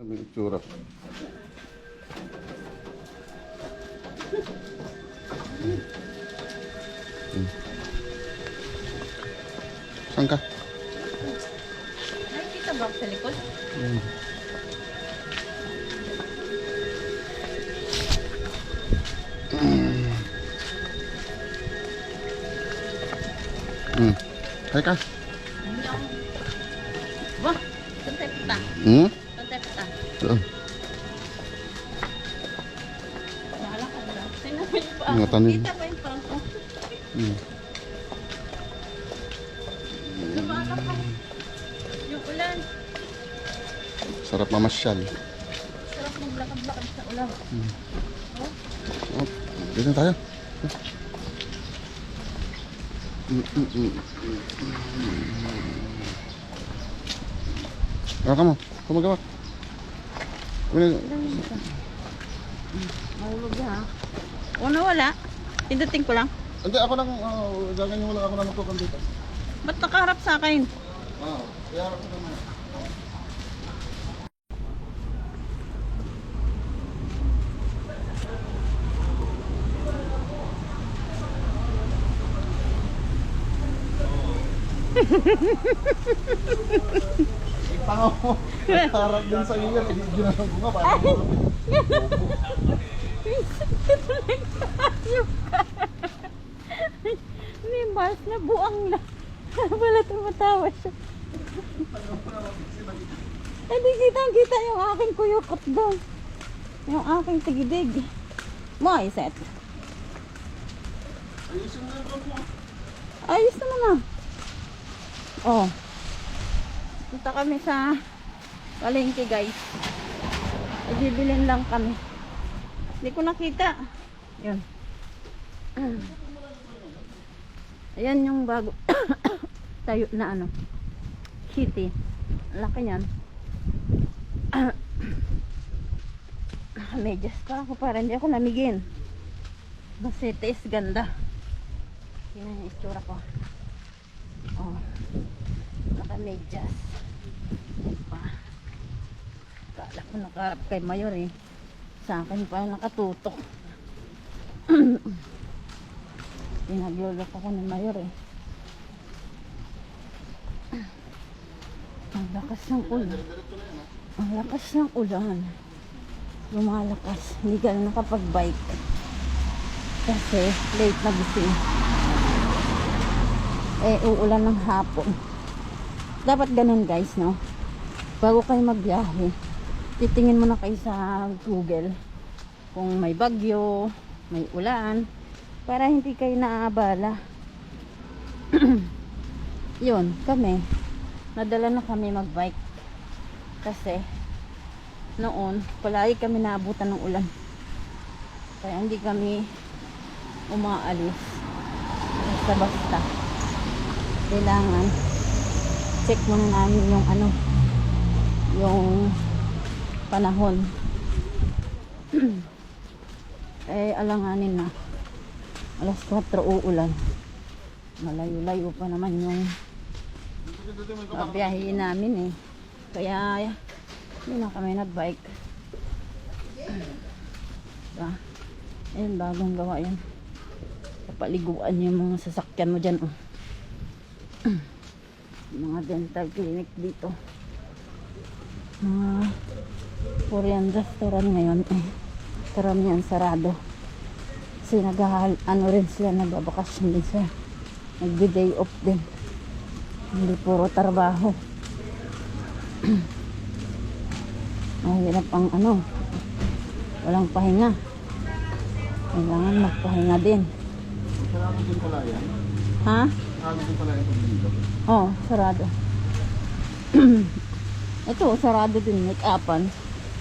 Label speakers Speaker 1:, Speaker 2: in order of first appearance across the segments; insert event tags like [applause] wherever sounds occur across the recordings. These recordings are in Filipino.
Speaker 1: Ano yung itsura? Hmm. Saan ka?
Speaker 2: Nakikita ba ako sa likod?
Speaker 1: Hmm. Hmm. Hay ka?
Speaker 2: Ako. Ba? Saan tayo punta?
Speaker 1: Hmm? Tanim.
Speaker 2: Kita pa yung paa ko.
Speaker 1: Hmm.
Speaker 2: Yung ulan.
Speaker 1: Sarap mamasyal.
Speaker 2: Sarap maglakad-lakad sa ulan.
Speaker 1: Oh, dito tayo. Mm, mm, mm. Ano ka mo? Kumagawa. Kumagawa.
Speaker 2: Mahulog ha. Una wala. Pindutin ko lang.
Speaker 1: Hindi, ako lang, uh, gaganyan mo lang ako lang natukan dito.
Speaker 2: Ba't nakaharap sa akin?
Speaker 1: Oo, kaya [laughs] ako naman. Ipangaw mo. Harap din sa iyo. Hindi ginanong ko nga. Parang [laughs]
Speaker 2: na buang na. [laughs] Wala tumatawa siya. Hindi kitang kita yung aking kuyukot doon. Yung aking tigidig. Moiset.
Speaker 1: Ayusin mo yung mo.
Speaker 2: Ayos naman ah. Oh. Punta kami sa palengke guys. Ibibilin lang kami. Hindi ko nakita. Yun. [clears throat] Ayan yung bago [coughs] tayo na ano. Kitty. Laki niyan. [coughs] Medyas pa ako para hindi ako namigin. Kasi taste ganda. Yan yung istura ko. Oh. Naka-medyas. Pa. Kala ko nakaharap kay Mayor eh. Sa akin pa nakatutok. [coughs] Pinaglulok ako ng Mayor eh. Ang lakas ng ulan. Ang lakas ng ulan. Lumalakas. Hindi ka na nakapag-bike. Kasi late na gising. Eh, uulan ng hapon. Dapat ganun guys, no? Bago kayo magbiyahe, titingin mo na kayo sa Google kung may bagyo, may ulan, para hindi kayo naaabala. [clears throat] Yun, kami, nadala na kami magbike. Kasi, noon, palagi kami naabutan ng ulan. Kaya hindi kami umaalis. Basta-basta. Kailangan check muna namin yung ano yung panahon. [clears throat] eh, alanganin na. Alas 4 uulan. Malayo-layo pa naman yung babiyahin namin eh. Kaya, hindi na kami nagbike. Diba? Ayun, bagong gawa yan. Kapaliguan yung mga sasakyan mo dyan. Oh. [clears throat] mga dental clinic dito. Mga Korean restaurant ngayon eh. Karamihan sarado. Kasi naghahal, ano rin sila, nagbabakasyon din sila. Nagbe-day off din. Hindi puro trabaho. [clears throat] Mahirap ang ano, walang pahinga. Kailangan magpahinga din.
Speaker 1: Sarado din pala yan.
Speaker 2: Ha?
Speaker 1: Sarado din pala yan.
Speaker 2: Oo, sarado. [clears throat] Ito, sarado din. Make upan.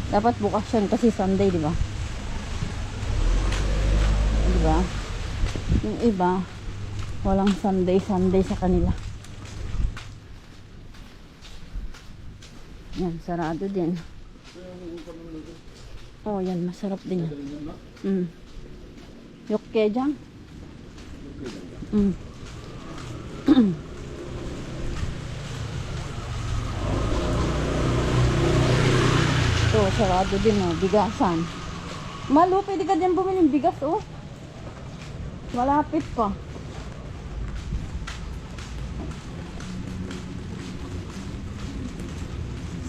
Speaker 2: Dapat bukas yan kasi Sunday, di ba? Di ba? Yung iba, walang Sunday, Sunday sa kanila. Yan, sarado din. Oh, yan, masarap din yan. Mm. Yokke jang? Mm. Ito, [clears throat] sarado din oh, bigasan. Malo, pwede ka dyan bumili bigas oh. Malapit pa.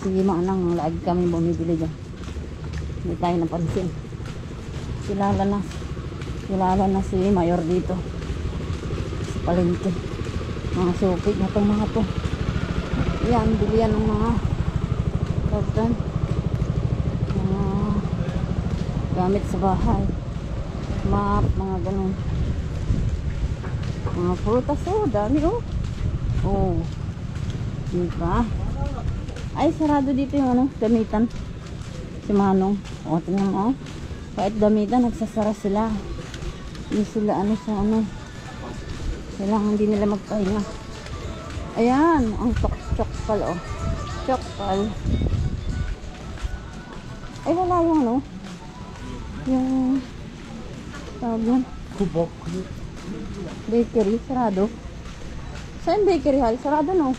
Speaker 2: Sige manang, laag kami bumibili dyan. Hindi tayo napansin. Kilala na. Kilala na si Mayor dito. Sa palengke. Mga supig na itong mga to. Yan, bilihan ng mga karton. Mga gamit sa bahay. Map, mga ganun. Mga prutas oh, dami oh. Oh. Diba? Ay, sarado dito yung ano, gamitan. Si Manong. O, tingnan mo. oh. Kahit gamitan, nagsasara sila. Hindi sila ano sa ano. Kailangan hindi nila magpahinga. Ayan, ang chok-chokpal oh. Chokpal. Ay, wala yung ano. Yung tawag yan.
Speaker 1: Kubok.
Speaker 2: Bakery, sarado. Saan bakery hal? Sarado no?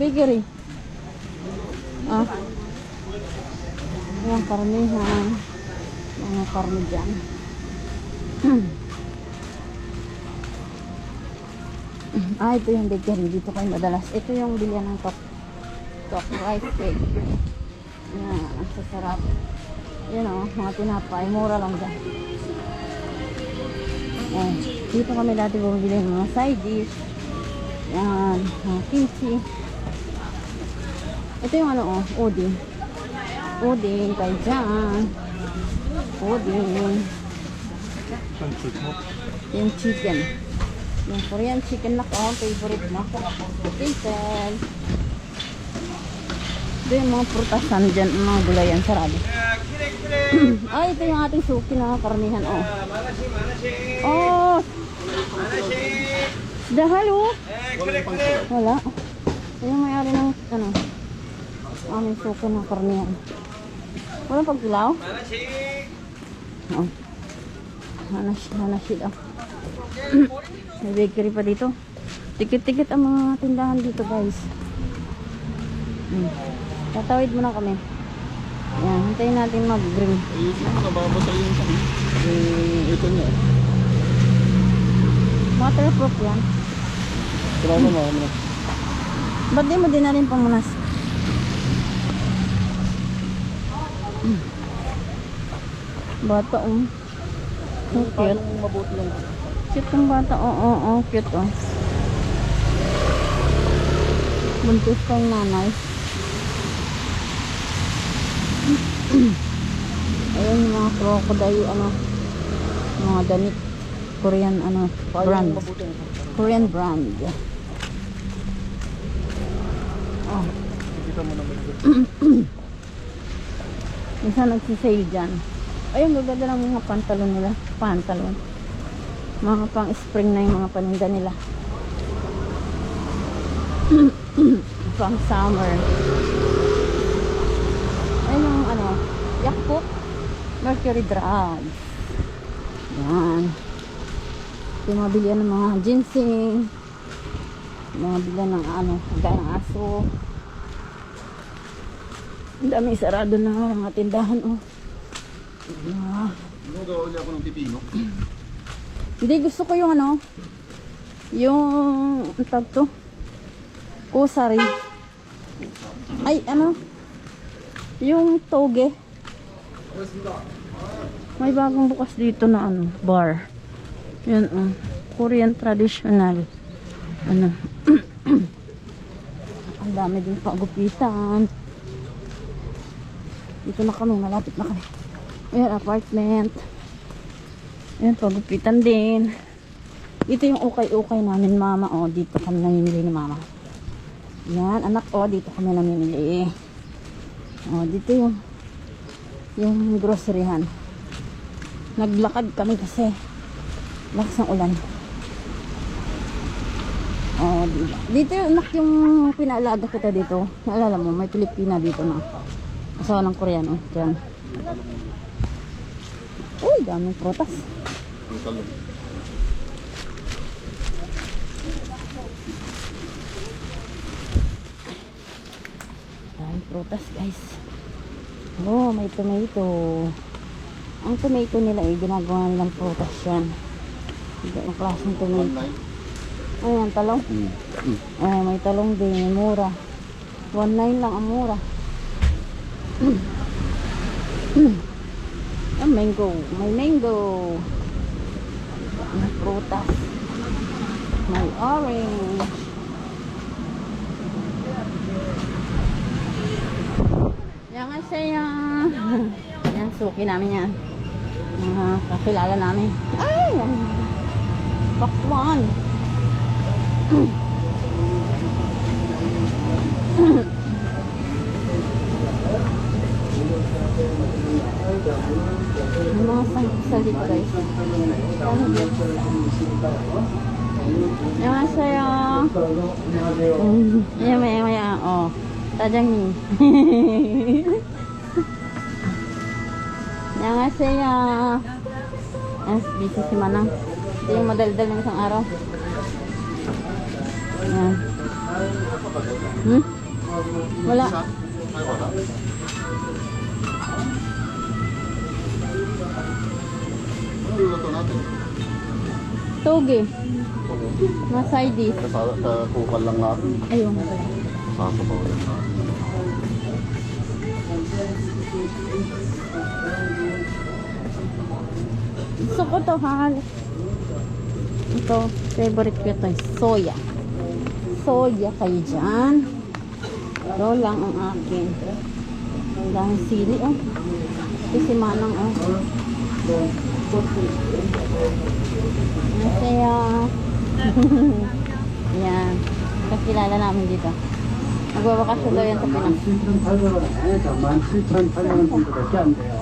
Speaker 2: Bakery. Ah. Ayan, karamihan. Mga karne dyan. [clears throat] ah, ito yung bakery. Dito kayo madalas. Ito yung bilihan ng top. Top rice cake. Yan, ang sasarap. Yan o, mga tinapay. Mura lang dyan. Oh, dito kami dati bumibili ng mga side dish. Yan, mga kimchi. Ito yung ano oh, uding. Uding, kay
Speaker 1: shoot mo?
Speaker 2: Yung chicken. Yung Korean chicken na ko, favorite mo. Chicken. Ito yung mga prutasan dyan, mga gulayan, sarado. [clears throat] Ay, ito yung ating suki na karnihan, oh. Oh! Dahal, oh. Wala. Ito yung may-ari ng, ano, aming suki na karnihan. Walang pagkilaw? Oo. Hanash, hanashi daw. [clears throat] May bakery pa dito. Tikit-tikit ang mga tindahan dito, guys. Hmm. Tatawid muna kami. Yan, hintayin natin mag-green.
Speaker 1: Ayusin mo, nababasa yung sa yung ito niya.
Speaker 2: Waterproof yan.
Speaker 1: Tara mo, mga mga.
Speaker 2: Ba't di mo din na rin pamunas? Hmm. Bata, oh. So cute.
Speaker 1: Mabuti lang?
Speaker 2: Cute ng bata. Oo, oo, oo. Cute, oh. Buntis yung nanay. [clears throat] Ayun yung mga crocodile, ano, mga damit. Korean, ano, brand. Korean brand. Oh,
Speaker 1: ito.
Speaker 2: minsan nagsisale dyan. Ayun, gaganda ng mga pantalon nila. Pantalon. Mga pang spring na yung mga paninda nila. [clears throat] pang summer. Ayun yung ano, Yakult Mercury Drugs. Yan. Ito yung mga bilihan ng mga ginseng. Mga bilihan ng ano, ng aso. Ang dami sarado na mga tindahan, oh. Ah.
Speaker 1: Ano gawa ulit ako ng pipino? [clears throat]
Speaker 2: Hindi, gusto ko yung ano, yung, ang tawag to, kusari. Ay, ano, yung toge. May bagong bukas dito na ano, bar. Yan, oh, Korean traditional. Ano, [clears throat] ang dami din pagupitan. Dito na kami, malapit na kami. Ayan, apartment. Ayan, pagupitan din. Dito yung ukay-ukay namin, mama. O, dito kami namimili ni mama. Yan, anak, o, dito kami namimili. O, dito yung yung groceryhan. Naglakad kami kasi lakas ng ulan. O, diba? Dito anak, yung pinaalaga kita dito. Naalala mo, may Pilipina dito na. Asawa ng Koreano. Diyan. Uy, daming protas. Daming protas, guys. Oh, may tomato. Ang tomato nila ay ginagawa nilang prutas yan. Ang klaseng tomato. Ayan, talong.
Speaker 1: Mm. Mm.
Speaker 2: Ay, may talong din. Mura. 1.9 lang ang mura. [clears throat] Ah, mango. May mango. May prutas. May orange. Siya. Yan, suki namin yan. Mga kakilala namin. Ay! Pakwan. Yung mga sali ko guys. Ano yun? 안녕 하세요. 음, [laughs] 예, 예, 예, 어, 사장님. 안녕하세요. Ah, busy si Manang. Ito yung madaldal ng isang araw. Yan. Hmm? Wala.
Speaker 1: Ay, wala. Ano luluto natin?
Speaker 2: Toge. Mga side dish.
Speaker 1: Sa, sa kukal lang natin.
Speaker 2: Ayun.
Speaker 1: Sasabaw lang natin.
Speaker 2: Gusto ko to, hahal. Ito, favorite ko ito, soya. Soya kayo dyan. Ito lang ang akin. Ang daming sili, oh. Ito si Manang, oh. Masaya. [laughs] Yan. Kakilala namin dito. Pinas.
Speaker 3: 17,800원 정도밖에 안 돼요.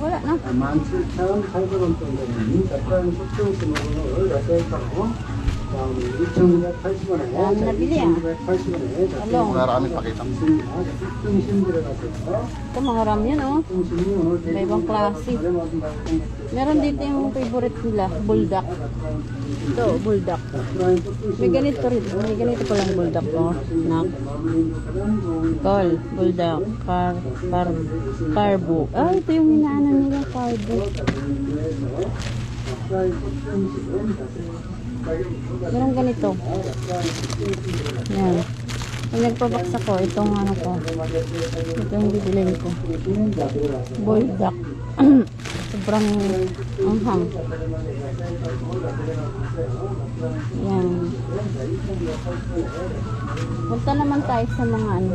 Speaker 2: Wala na.
Speaker 3: 17,800원 정도 되는 자, 프라임 꽃등심으로 자, 세입하고 다음에 2,980원에
Speaker 2: Dami nabili, ah.
Speaker 3: 2,980원에 자,
Speaker 2: Talong.
Speaker 1: Maraming pakita.
Speaker 3: 있습니다. 꽃등심 들어가서
Speaker 2: Ito mga ram yun, oh.
Speaker 3: 꽃등심이 오늘
Speaker 2: May ibang klase.
Speaker 3: 저렴하신다고 생각해요.
Speaker 2: Meron dito yung favorite nila, bulldog. Ito, bulldog.
Speaker 3: 자, 프라임 꽃등심
Speaker 2: May ganito rin. May ganito palang bulldog ko. Nak. Tol, bulldog. Car, car, carbo. Ah, ito yung hinaano nila, carbo. Meron ganito. Yan. Pag nagpabaks ako, itong ano ko. Ito yung bibilin ko. Boiled duck. [clears throat] Sobrang anghang. Yan. Punta naman tayo sa mga ano.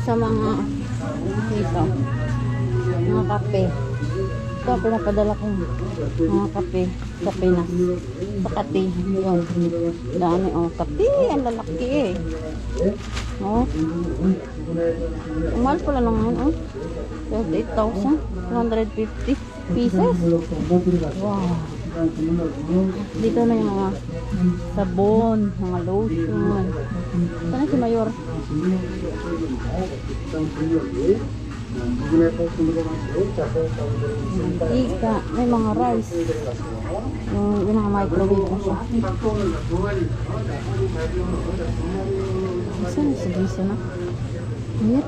Speaker 2: Sa mga dito. Mga kape. Mga kape. Ito, pinapadala ko. Mga kape. Sa Pinas. Sa Kati. Yun. Dami, oh. Kati. Ang lalaki eh. Oh. Mahal pala lang yan, oh. 38,250 pieces. Wow. Dito na yung mga sabon, mga lotion. Sana si Mayor? Mantika. May mga rice. Yung, yung mga microwave na siya. Saan yung serviso na? Init.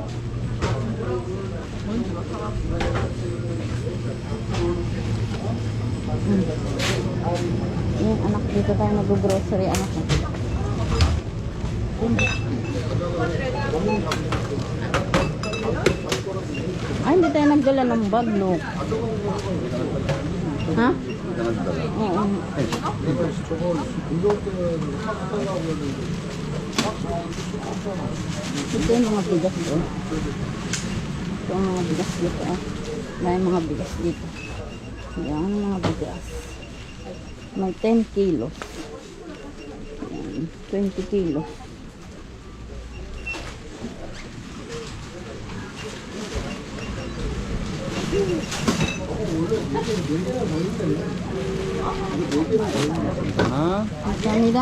Speaker 2: Hmm. Yung anak dito tayo nag-grocery anak ko. Ay, nagdala ng bag, no? Ha? Oo. Ito yung mga bigas doon. Ito ang mga bigas dito. Ah. May mga bigas dito. Yan, mga bigas. May 10 kilos. Yan, 20 kilos.
Speaker 1: Ha?
Speaker 2: 감사합니다.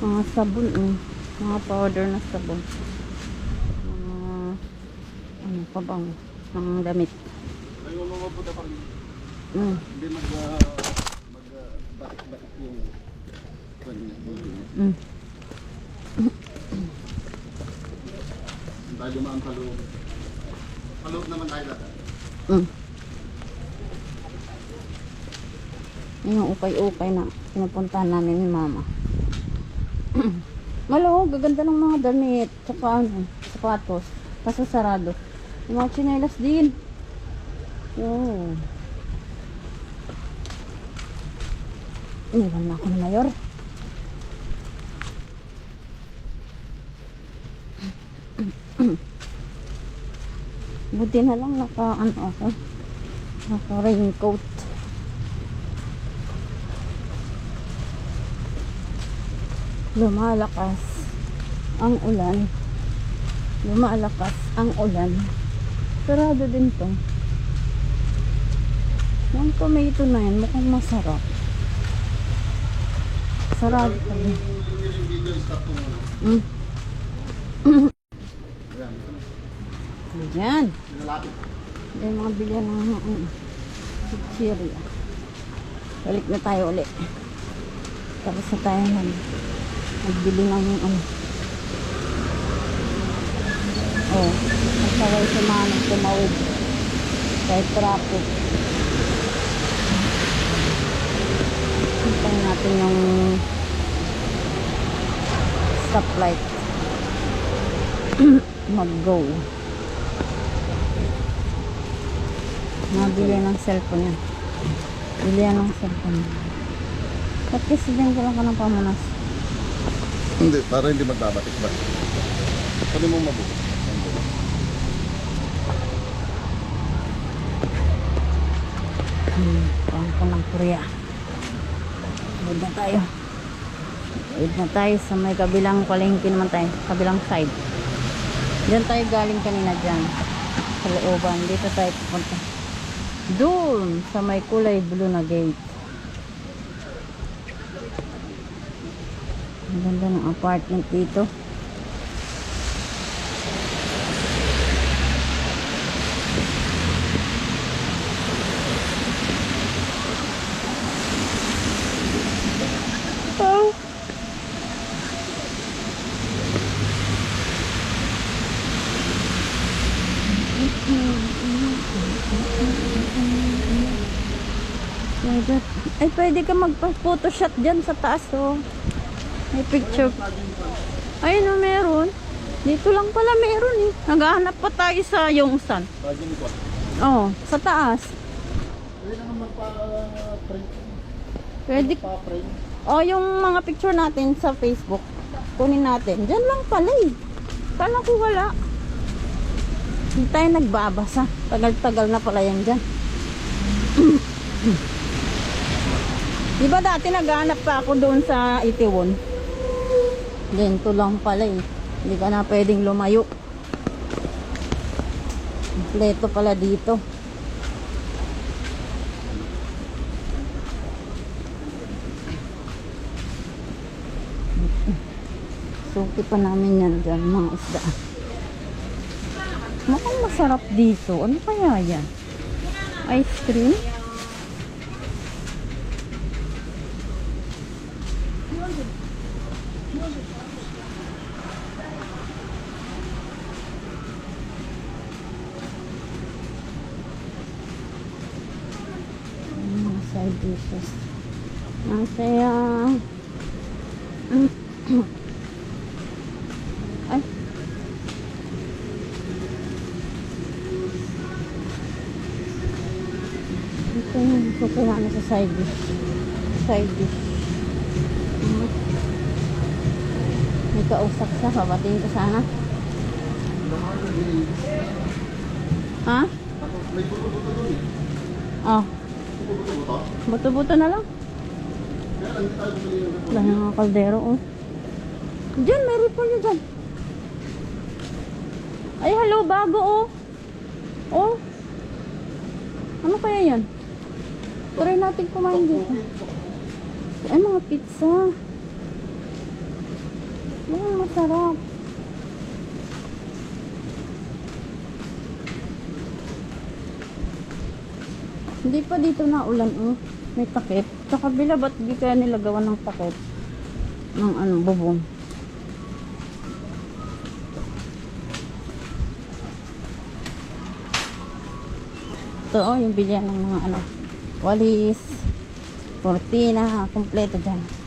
Speaker 2: Mga sabon, eh. mga powder na sabon. Mga, ano pa bang, mga damit.
Speaker 1: magpunta pa rin.
Speaker 2: Mm.
Speaker 1: Hindi mag, uh, mag, uh, batik-batik yung...
Speaker 2: Mm.
Speaker 1: Tayo dumaan sa loob. Sa loob naman tayo dati.
Speaker 2: Mm. Yun yung ukay-ukay na pinupuntahan namin ni mama. [clears throat] Malo, gaganda ng mga damit. Tsaka ano, sapatos. Kaso sarado. Yung mga chinelas din. Oh. Iniwan na ako ni Mayor. Buti na lang naka ano ako. Naka raincoat. Lumalakas ang ulan. Lumalakas ang ulan. Sarado din to. Yung tomato na yan, mukhang masarap. Sarado pa
Speaker 1: muna.
Speaker 2: Mm.
Speaker 1: Ayan.
Speaker 2: Yan.
Speaker 1: Sinalapit.
Speaker 2: May mga bilyan ng um, chichirya. Balik na tayo ulit. Tapos na tayo ng nagbili ng ano. Oh, nagsaway si Manong tumawid. Kahit traffic. Hintayin natin yung stoplight. [clears throat] Mag-go. Nabili ng cellphone niya. Bili yan ng cellphone. Ba't kasi din ko lang ka ng pamunas?
Speaker 1: Hindi, para hindi magbabatik ba? Pwede mo mabuti.
Speaker 2: Hmm, pang ko ng Korea. Huwag na tayo. Huwag na tayo sa may kabilang palengke naman tayo. Kabilang side. Diyan tayo galing kanina dyan. Sa looban. Dito tayo pupunta. Doon sa may kulay blue na gate. Ang ganda ng apartment dito. Oh. Pwede. Ay, pwede ka magpa-photoshot dyan sa taas, oh. May picture. Ay, no, meron. Dito lang pala meron, eh. Naghahanap pa tayo sa Yongsan.
Speaker 1: Ko.
Speaker 2: Oh, sa taas.
Speaker 1: Pwede naman magpa-print.
Speaker 2: Pwede. Oh, yung mga picture natin sa Facebook. Kunin natin. Diyan lang pala, eh. Kala ko wala. Hindi tayo nagbabasa. Tagal-tagal na pala yan dyan. [clears throat] Di ba dati naghanap pa ako doon sa Itiwon? Ganito lang pala eh. Hindi ka na pwedeng lumayo. Kompleto pala dito. Suki pa namin yan dyan, mga isda. Mukhang masarap dito. Ano kaya yan? Ice cream? Side dishes. Masaya. Ay. Ito yung kukuha na sa side dish. Side dish. Mm. May Pabatiin ko sana. Ha?
Speaker 1: May buto-buto.
Speaker 2: Oh.
Speaker 1: Buto-buto.
Speaker 2: Na lang. Wala na mga kaldero, oh. Diyan, may repolyo dyan. Ay, hello, bago, oh. Oh. Ano kaya yan? Try natin kumain dito. Ay, mga pizza. Yan, masarap. Hindi pa dito na ulan, oh. May takip. Sa kabila, ba't di kaya nila gawa ng takip? Ng ano, bubong. Ito, oh, yung bilyan ng mga ano, walis, cortina, kompleto dyan.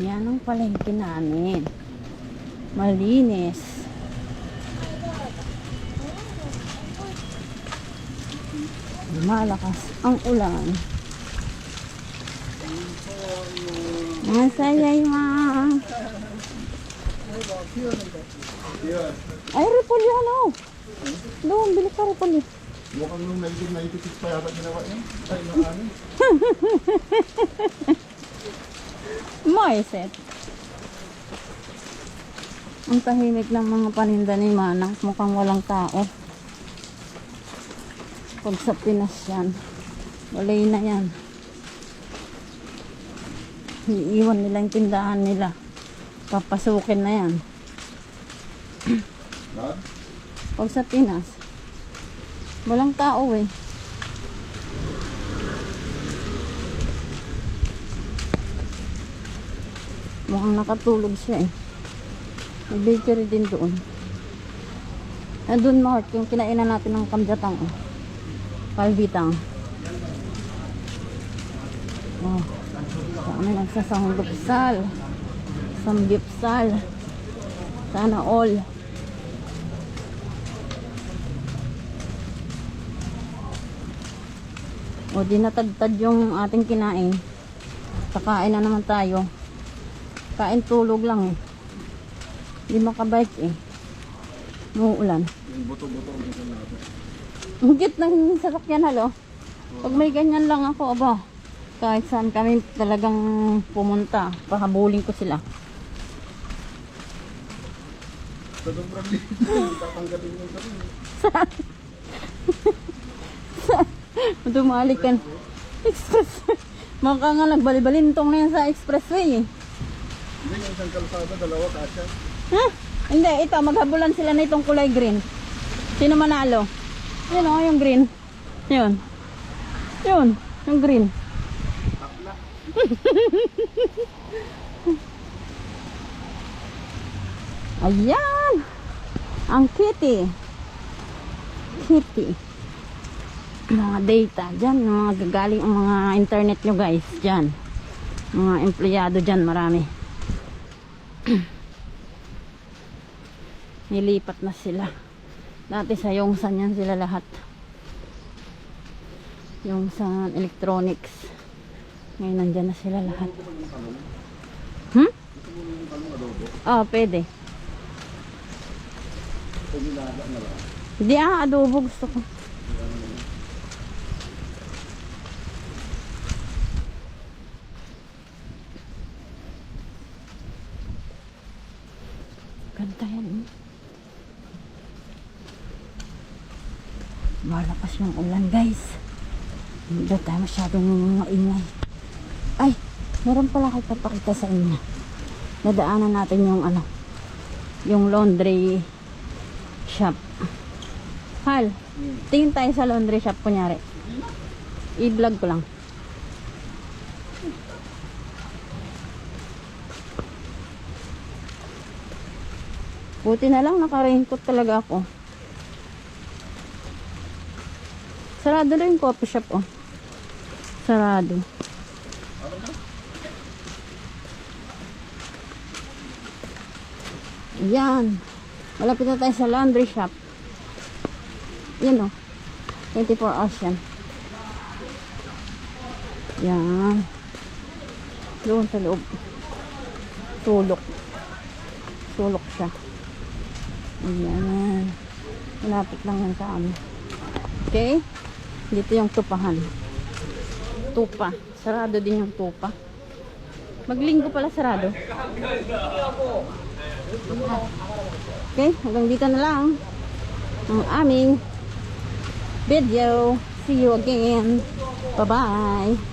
Speaker 2: Yan ang palengke namin. Malinis. Malakas ang ulan. Masaya yung Ay, repolyo ano? Doon, bili ka repolyo.
Speaker 1: Mukhang nung 1996 pa yata ginawa yun. Ay, [laughs] nung
Speaker 2: Moiset. Ang tahimik ng mga paninda ni Manang. Mukhang walang tao. Pag sa Pinas yan, walay na yan. Iiwan nila yung tindahan nila. Papasukin na yan. Pag sa Pinas, walang tao eh. Mukhang nakatulog siya eh. May bakery din doon. Nandun Mark, yung kinainan natin ng kamjatang. Oh. Kalbitang. Oh. Kami nagsasanggupsal. Samgyupsal. Sana all. O di natagtad yung ating kinain. Kakain na naman tayo. Kain tulog lang eh. Di makabike eh. Muulan.
Speaker 1: Yung buto-buto ang gusto natin.
Speaker 2: Ang cute ng sasakyan halo. Pag may ganyan lang ako, aba. Kahit saan kami talagang pumunta, pahabulin ko sila.
Speaker 1: Sa sobrang liit, tatanggalin mo sa rin.
Speaker 2: Dumali ka. Express. Maka nga nagbalibalintong na yan sa expressway eh.
Speaker 1: Hindi, yung isang kalsada, dalawa kasya.
Speaker 2: Ha? Hindi, ito, maghabulan sila na itong kulay green. Sino manalo? Yun o, yung green. Yun. Yun, yung green. [laughs] Ayan! Ang kitty. Kitty. Mga data dyan, mga gagaling ang mga internet nyo guys, dyan. Mga empleyado dyan, marami. [clears throat] Nilipat na sila. Dati sa Yongsan yan sila lahat. Yongsan Electronics. Ngayon nandyan na sila lahat. Hmm? Oh, pwede. Hindi ah, adobo gusto ko. Ganda yan eh. Malakas yung ulan guys. Hindi tayo masyadong maingay. Ay, meron pala kayo papakita sa inyo. Nadaanan natin yung ano, yung laundry shop. Hal, tingin tayo sa laundry shop kunyari. I-vlog ko lang. Buti na lang naka-raincoat talaga ako. Sarado na yung coffee shop oh. Sarado. Yan. Malapit na tayo sa laundry shop. Yan oh. 24 hours yan. Yan. Doon sa loob. Sulok. Sulok siya. Ayan. Malapit lang yan sa amin. Okay? Dito yung tupahan. Tupa. Sarado din yung tupa. Maglinggo pala sarado. Okay, hanggang dito na lang ang aming video. See you again. Bye-bye.